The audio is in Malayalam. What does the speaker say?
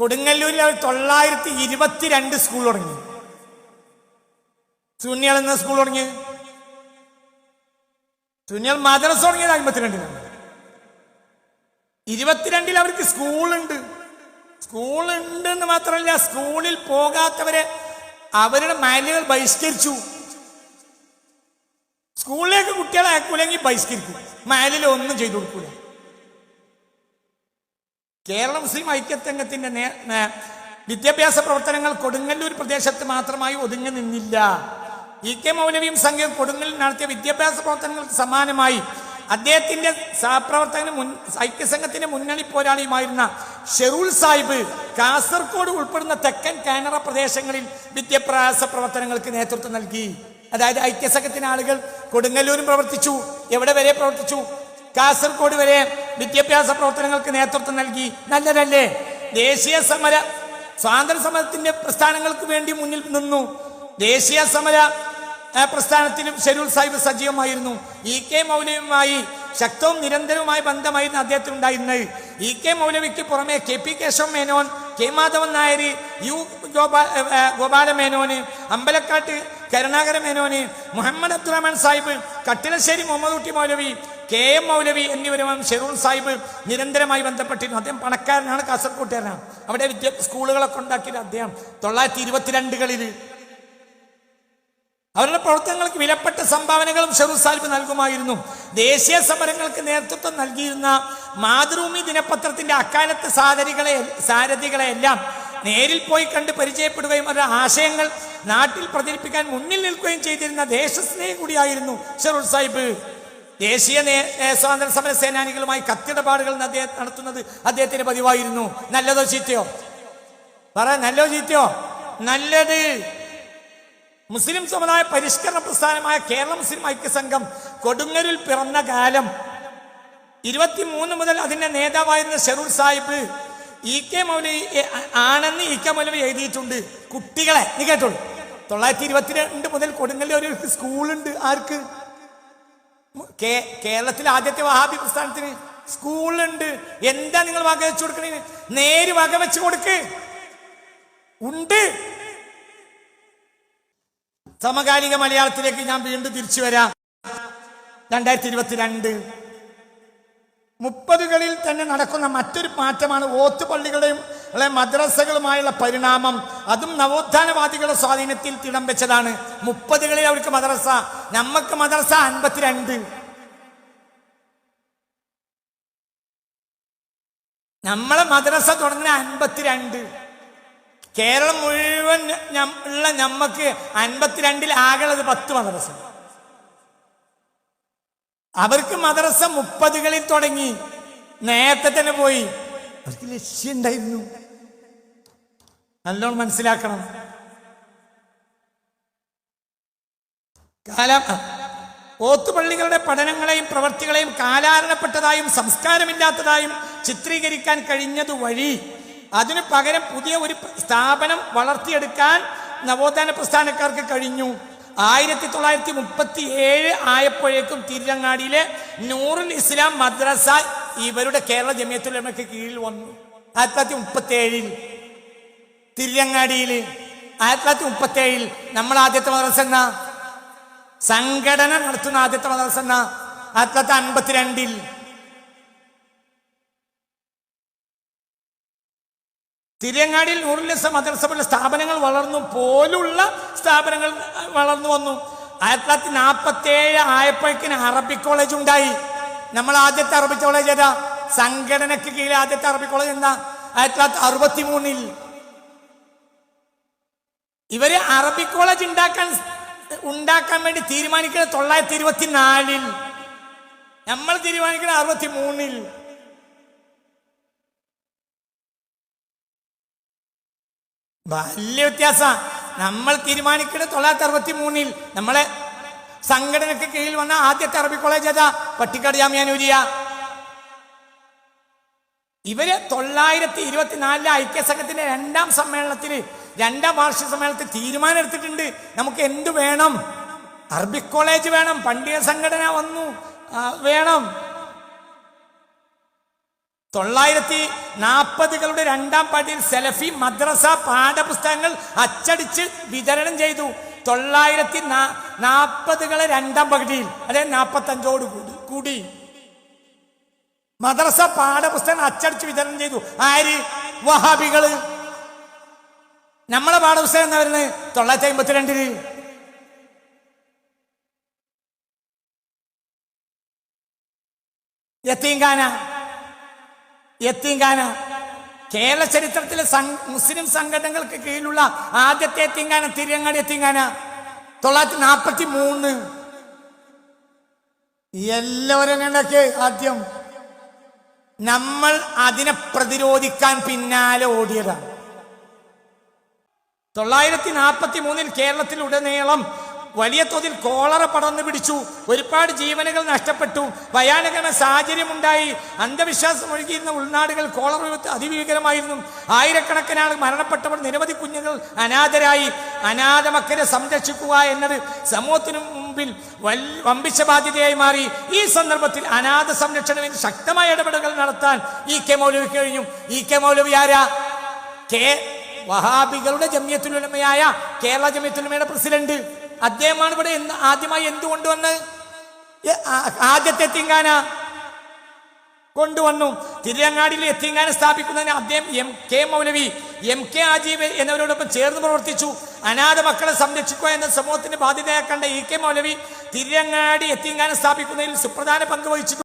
കൊടുങ്ങല്ലൂരിൽ അവർ തൊള്ളായിരത്തി ഇരുപത്തിരണ്ട് സ്കൂൾ തുടങ്ങി. സുനിയൽ എന്ന സ്കൂൾ തുടങ്ങി. സുന്നിയൽ മദ്രസ തുടങ്ങിയത് അമ്പത്തിരണ്ടിലാണ് ഇരുപത്തിരണ്ടിൽ അവർക്ക് സ്കൂളുണ്ട് സ്കൂളുണ്ട് എന്ന് മാത്രമല്ല സ്കൂളിൽ പോകാത്തവരെ അവരുടെ മാനുകൾ ബഹിഷ്കരിച്ചു. സ്കൂളിലേക്ക് കുട്ടികളെ അയക്കൂലെങ്കിൽ ബഹിഷ്കരിക്കും. മാലിൽ ഒന്നും ചെയ്തു കൊടുക്കൂല. കേരള മുസ്ലിം ഐക്യസംഘത്തിന്റെ വിദ്യാഭ്യാസ പ്രവർത്തനങ്ങൾ കൊടുങ്ങല്ലൂർ പ്രദേശത്ത് മാത്രമായി ഒതുങ്ങി നിന്നില്ല. ഇ കെ മൗലവിയും സംഘവും കൊടുങ്ങലിൽ നടത്തിയ വിദ്യാഭ്യാസ പ്രവർത്തനങ്ങൾക്ക് സമാനമായി അദ്ദേഹത്തിന്റെ സഹപ്രവർത്തകന് മുൻ ഐക്യസംഘത്തിന്റെ മുന്നണി പോരാളിയുമായിരുന്ന ഷെറൂൽ സാഹിബ് കാസർഗോഡ് ഉൾപ്പെടുന്ന തെക്കൻ കാനറ പ്രദേശങ്ങളിൽ വിദ്യാഭ്യാസ പ്രവർത്തനങ്ങൾക്ക് നേതൃത്വം നൽകി. അതായത് ഐക്യസംഘത്തിന് ആളുകൾ കൊടുങ്ങല്ലൂരും പ്രവർത്തിച്ചു എവിടെ വരെ പ്രവർത്തിച്ചു? കാസർഗോഡ് വരെ വിദ്യാഭ്യാസ പ്രവർത്തനങ്ങൾക്ക് നേതൃത്വം നൽകി. നല്ലതല്ലേ? ദേശീയ സമര സ്വാതന്ത്ര്യ സമരത്തിന്റെ പ്രസ്ഥാനങ്ങൾക്ക് വേണ്ടി മുന്നിൽ നിന്നു. ദേശീയ സമര പ്രസ്ഥാനത്തിലും ഷെരൂൽ സാഹിബ് സജീവമായിരുന്നു. ഇ കെ മൗലവിയുമായി ശക്തവും നിരന്തരവുമായ ബന്ധമായിരുന്നു അദ്ദേഹത്തിന് ഉണ്ടായിരുന്നത് ഇ കെ മൗലവിക്ക് പുറമെ K P Keshava Menon K Madhavan Nair U ഗോപാ Gopala മേനോന് അമ്പലക്കാട്ട് കരുണാകര മേനോന് മുഹമ്മദ് അബ്ദുറഹ്മാൻ സാഹിബ് കട്ടിലശ്ശേരി മുഹമ്മദ് കുട്ടി മൗലവി കെ എം മൗലവി എന്നിവരുമാണ് ഷെറൂൺ സാഹിബ് നിരന്തരമായി ബന്ധപ്പെട്ടിരുന്നു അദ്ദേഹം പണക്കാരനാണ് കാസർകോട്ടുകാരനാണ്. അവിടെ വിദ്യ സ്കൂളുകളൊക്കെ ഉണ്ടാക്കിയത് അദ്ദേഹം. തൊള്ളായിരത്തി ഇരുപത്തിരണ്ടുകളിൽ അവരുടെ പ്രവർത്തനങ്ങൾക്ക് വിലപ്പെട്ട സംഭാവനകളും ഷെറൂർ സാഹിബ് നൽകുമായിരുന്നു. ദേശീയ സമരങ്ങൾക്ക് നേതൃത്വം നൽകിയിരുന്ന മാതൃഭൂമി ദിനപത്രത്തിന്റെ അക്കാലത്തെ സാരഥികളെ സാരഥികളെയെല്ലാം നേരിൽ പോയി കണ്ട് പരിചയപ്പെടുകയും അവരുടെ ആശയങ്ങൾ നാട്ടിൽ പ്രചരിപ്പിക്കാൻ മുന്നിൽ നിൽക്കുകയും ചെയ്തിരുന്ന ദേശസ്നേഹി കൂടിയായിരുന്നു ഷെറൂർ സാഹിബ്. ദേശീയ സ്വാതന്ത്ര്യ സമര സേനാനികളുമായി കത്തിടപാടുകൾ അദ്ദേഹം നടത്തുന്നത് അദ്ദേഹത്തിന്റെ പതിവായിരുന്നു. നല്ലതോ ചീത്തയോ? പറ നല്ലോ ചീത്തയോ? നല്ലത്. മുസ്ലിം സമുദായ പരിഷ്കരണ പ്രസ്ഥാനമായ കേരള മുസ്ലിം ഐക്യസംഘം കൊടുങ്ങരിൽ പിറന്ന കാലം ഇരുപത്തിമൂന്ന് മുതൽ അതിന്റെ നേതാവായിരുന്ന ഷെറൂർ സാഹിബ് ഇ കെ മൗലവി ആണെന്ന് ഇ കെ മൗലവി എഴുതിയിട്ടുണ്ട്. കുട്ടികളെ നീ കേട്ടോളൂ. തൊള്ളായിരത്തി ഇരുപത്തിരണ്ട് മുതൽ കൊടുങ്ങല്ലൂർ ഒരു സ്കൂളുണ്ട്. ആർക്ക്? കേ- കേരളത്തിലെ ആദ്യത്തെ വഹാബി പ്രസ്ഥാനത്തിന് സ്കൂളുണ്ട്. എന്താ നിങ്ങൾ വക വെച്ചു കൊടുക്കണേ? നേര് വക വെച്ച് കൊടുക്ക്. ഉണ്ട്. സമകാലിക മലയാളത്തിലേക്ക് ഞാൻ വീണ്ടും തിരിച്ചു വരാം. രണ്ടായിരത്തി ഇരുപത്തിരണ്ട്. മുപ്പതുകളിൽ തന്നെ നടക്കുന്ന മറ്റൊരു മാറ്റമാണ് ഓത്തുപള്ളികളുടെയും അല്ലെ മദ്രസകളുമായുള്ള പരിണാമം. അതും നവോത്ഥാനവാദികളുടെ സ്വാധീനത്തിൽ തിടം വെച്ചതാണ്. മുപ്പതുകളിൽ അവർക്ക് മദ്രസ. നമ്മക്ക് മദ്രസ അൻപത്തിരണ്ട്. നമ്മളെ മദ്രസ തുടങ്ങിയ അൻപത്തിരണ്ട്. കേരളം മുഴുവൻ ഉള്ള നമ്മക്ക് അൻപത്തിരണ്ടിൽ ആകെയുള്ളത് പത്ത് മദ്രസ അവർക്ക് മദ്രസ മുപ്പതുകളിൽ തുടങ്ങി. നേരത്തെ തന്നെ പോയി. അവർക്ക് ലക്ഷ്യം ഉണ്ടായിരുന്നു. നല്ലോണം മനസ്സിലാക്കണം. കാല ഓത്തുപള്ളികളുടെ പഠനങ്ങളെയും പ്രവർത്തികളെയും കാലാരണപ്പെട്ടതായും സംസ്കാരമില്ലാത്തതായും ചിത്രീകരിക്കാൻ കഴിഞ്ഞത് വഴി അതിനു പകരം പുതിയ ഒരു സ്ഥാപനം വളർത്തിയെടുക്കാൻ നവോത്ഥാന പ്രസ്ഥാനക്കാർക്ക് കഴിഞ്ഞു. ആയിരത്തി തൊള്ളായിരത്തി മുപ്പത്തി ഏഴ് ആയപ്പോഴേക്കും തിരുരങ്ങാടിയിലെ നൂറുൽ ഇസ്ലാം മദ്രസ ഇവരുടെ കേരള ജമിയത്തുലമയ്ക്ക് കീഴിൽ വന്നു. ആയിരത്തി തൊള്ളായിരത്തി മുപ്പത്തി ഏഴിൽ തിരുരങ്ങാടിയിൽ ആയിരത്തി തൊള്ളായിരത്തി മുപ്പത്തി ഏഴിൽ നമ്മൾ ആദ്യത്തെ മദ്രസ എന്ന? സംഘടന നടത്തുന്ന ആദ്യത്തെ മദ്രസ എന്ന? ആയിരത്തി തൊള്ളായിരത്തി അൻപത്തിരണ്ടിൽ തിരങ്ങാടിയിൽ നൂറുലസ മദ്രസ പോലെ സ്ഥാപനങ്ങൾ വളർന്നു പോലുള്ള സ്ഥാപനങ്ങൾ വളർന്നു വന്നു. ആയിരത്തി തൊള്ളായിരത്തി നാൽപ്പത്തി ഏഴ് ആയപ്പോഴേക്കിന് അറബി കോളേജ് ഉണ്ടായി. നമ്മൾ ആദ്യത്തെ അറബി കോളേജ് ഏതാ? സംഘടനയ്ക്ക് കീഴിൽ ആദ്യത്തെ അറബി കോളേജ് എന്താ? ആയിരത്തി തൊള്ളായിരത്തി അറുപത്തി മൂന്നിൽ ഇവർ അറബി കോളേജ് ഉണ്ടാക്കാൻ ഉണ്ടാക്കാൻ വേണ്ടി തീരുമാനിക്കുന്നത് തൊള്ളായിരത്തി ഇരുപത്തിനാലിൽ. നമ്മൾ തീരുമാനിക്കുന്നത് അറുപത്തി മൂന്നിൽ വലിയ വ്യത്യാസ. നമ്മൾ തീരുമാനിക്കുന്നത് തൊള്ളായിരത്തി അറുപത്തി മൂന്നിൽ നമ്മളെ സംഘടനയ്ക്ക് കീഴിൽ വന്ന ആദ്യത്തെ അറബി കോളേജ് ഏതാ? പട്ടിക്കാട് ജാമ്യാനൂരിയ. ഇവർ തൊള്ളായിരത്തി ഇരുപത്തിനാലിലെ ഐക്യസംഘത്തിന്റെ രണ്ടാം സമ്മേളനത്തിൽ രണ്ടാം വാർഷിക സമ്മേളനത്തിൽ തീരുമാനം എടുത്തിട്ടുണ്ട്. നമുക്ക് എന്ത് വേണം? അറബിക് കോളേജ് വേണം പണ്ഡിത സംഘടന വന്നു വേണം. തൊള്ളായിരത്തി നാൽപ്പതുകളുടെ രണ്ടാം പടിയിൽ സെലഫി മദ്രസ പാഠപുസ്തകങ്ങൾ അച്ചടിച്ച് വിതരണം ചെയ്തു. തൊള്ളായിരത്തി നാൽപ്പതുകളെ രണ്ടാം പകുതിയിൽ അതായത് നാൽപ്പത്തഞ്ചോട് കൂടി കൂടി. മദ്രസ പാഠപുസ്തകം അച്ചടിച്ച് വിതരണം ചെയ്തു. ആര്? വഹാബികൾ. നമ്മളെ പാഠപുസ്തകം എന്ന് പറയുന്നത് തൊള്ളായിരത്തി അമ്പത്തിരണ്ടിൽ യത്തീങ്കാന യത്തീങ്കാന കേരള ചരിത്രത്തിലെ മുസ്ലിം സംഘടനകൾക്ക് കീഴിലുള്ള ആദ്യത്തെ എത്തിങ്കാന? തിരിയങ്ങാടി എത്തിങ്കാന? തൊള്ളായിരത്തി നാൽപ്പത്തി മൂന്ന് എല്ലാവരും കണ്ടൊക്കെ ആദ്യം? നമ്മൾ അതിനെ പ്രതിരോധിക്കാൻ പിന്നാലെ ഓടിയതാണ്. തൊള്ളായിരത്തി നാൽപ്പത്തി മൂന്നിൽ കേരളത്തിലുടനീളം വലിയ തോതിൽ കോളറ പടർന്നു പിടിച്ചു. ഒരുപാട് ജീവനുകൾ നഷ്ടപ്പെട്ടു. ഭയാനകമായ സാഹചര്യമുണ്ടായി. അന്ധവിശ്വാസം ഒഴുകിയിരുന്ന ഉൾനാടുകൾ കോളറ വിപത്ത് അതിഭീകരമായിരുന്നു ആയിരക്കണക്കിന് ആൾ മരണപ്പെട്ടവർ നിരവധി കുഞ്ഞുങ്ങൾ അനാഥരായി. അനാഥ മക്കളെ സംരക്ഷിക്കുക എന്നത് സമൂഹത്തിനു മുമ്പിൽ വമ്പിച്ച ബാധ്യതയായി മാറി. ഈ സന്ദർഭത്തിൽ അനാഥ സംരക്ഷണത്തിന് ശക്തമായ ഇടപെടലുകൾ നടത്താൻ ഇ കെ മൗലവി കഴിഞ്ഞു. ഇ കെ മൗലവി ആരാ? കെ വഹാബികളുടെ ജമ്യത്തുലമയായ കേരള ജമ്യത്തുലമയുടെ പ്രസിഡന്റ്. അദ്ദേഹമാണ് ഇവിടെ എന്ത് ആദ്യമായി എന്ത് കൊണ്ടുവന്ന് ആദ്യത്തെ തിങ്കാന കൊണ്ടുവന്നു. തിരുവങ്ങാടിയിൽ എത്തിങ്കാന സ്ഥാപിക്കുന്നതിന് അദ്ദേഹം M K Maulavi M K ആജീവ് എന്നിവരോടൊപ്പം ചേർന്ന് പ്രവർത്തിച്ചു. അനാഥ മക്കളെ സംരക്ഷിക്കുക എന്ന സമൂഹത്തിന്റെ ബാധ്യതയാക്കേണ്ട ഇ കെ മൗലവി തിരുവങ്ങാടി എത്തിങ്കാന സ്ഥാപിക്കുന്നതിൽ സുപ്രധാന പങ്ക് വഹിച്ചു